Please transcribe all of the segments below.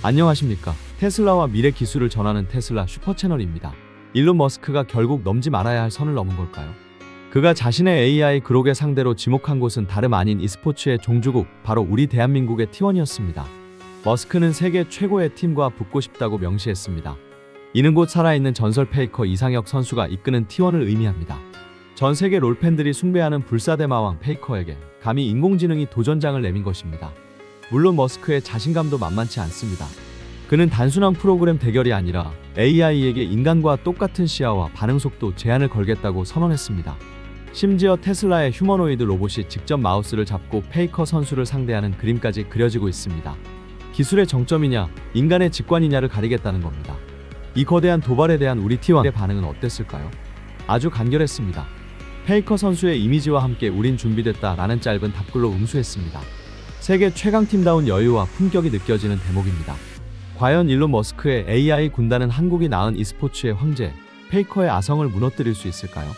안녕하십니까. 테슬라와 미래 기술을 전하는 테슬라 슈퍼 채널입니다. 일론 머스크가 결국 넘지 말아야 할 선을 넘은 걸까요? 그가 자신의 AI 그록의 상대로 지목한 곳은 다름 아닌 e스포츠의 종주국, 바로 우리 대한민국의 T1이었습니다. 머스크는 세계 최고의 팀과 붙고 싶다고 명시했습니다. 이는 곧 살아있는 전설 페이커 이상혁 선수가 이끄는 T1을 의미합니다. 전 세계 롤팬들이 숭배하는 불사대마왕 페이커에게 감히 인공지능이 도전장을 내민 것입니다. 물론 머스크의 자신감도 만만치 않습니다. 그는 단순한 프로그램 대결이 아니라 AI에게 인간과 똑같은 시야와 반응 속도 제한을 걸겠다고 선언했습니다. 심지어 테슬라의 휴머노이드 로봇이 직접 마우스를 잡고 페이커 선수를 상대하는 그림까지 그려지고 있습니다. 기술의 정점이냐, 인간의 직관이냐를 가리겠다는 겁니다. 이 거대한 도발에 대한 우리 T1의 반응은 어땠을까요? 아주 간결했습니다. 페이커 선수의 이미지와 함께 우린 준비됐다 라는 짧은 답글로 응수했습니다. 세계 최강팀다운 여유와 품격이 느껴지는 대목입니다. 과연 일론 머스크의 AI 군단은 한국이 낳은 e스포츠의 황제, 페이커의 아성을 무너뜨릴 수 있을까요?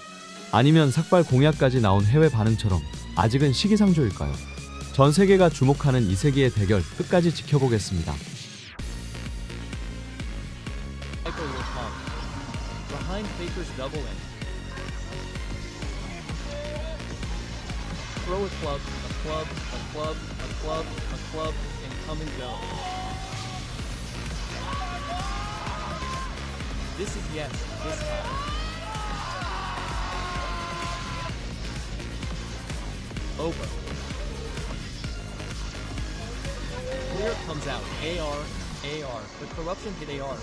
아니면 삭발 공약까지 나온 해외 반응처럼 아직은 시기상조일까요? 전 세계가 주목하는 이 세기의 대결 끝까지 지켜보겠습니다. Club, a club, a club, a club, and come and go. This is yes, this time. Over. Clear comes out. AR, AR. The corruption hit AR.